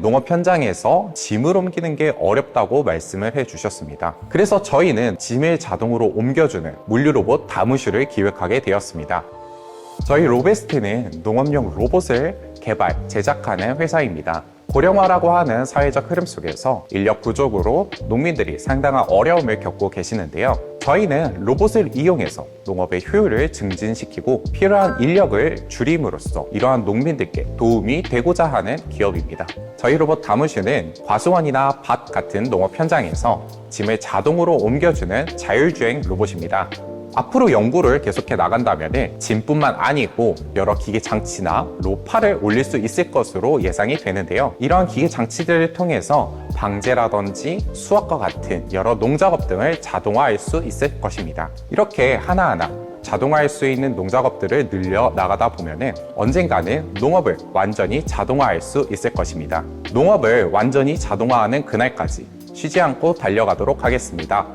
농업 현장에서 짐을 옮기는 게 어렵다고 말씀을 해 주셨습니다. 그래서 저희는 짐을 자동으로 옮겨주는 물류 로봇 다무슈를 기획하게 되었습니다. 저희 로베스트는 농업용 로봇을 개발, 제작하는 회사입니다. 고령화라고 하는 사회적 흐름 속에서 인력 부족으로 농민들이 상당한 어려움을 겪고 계시는데요. 저희는 로봇을 이용해서 농업의 효율을 증진시키고 필요한 인력을 줄임으로써 이러한 농민들께 도움이 되고자 하는 기업입니다. 저희 로봇 다무슈는 과수원이나 밭 같은 농업 현장에서 짐을 자동으로 옮겨주는 자율주행 로봇입니다. 앞으로 연구를 계속해 나간다면 짐뿐만 아니고 여러 기계 장치나 로파를 올릴 수 있을 것으로 예상이 되는데요. 이러한 기계 장치들을 통해서 방제라든지 수확과 같은 여러 농작업 등을 자동화할 수 있을 것입니다. 이렇게 하나하나 자동화할 수 있는 농작업들을 늘려 나가다 보면은 언젠가는 농업을 완전히 자동화할 수 있을 것입니다. 농업을 완전히 자동화하는 그날까지 쉬지 않고 달려가도록 하겠습니다.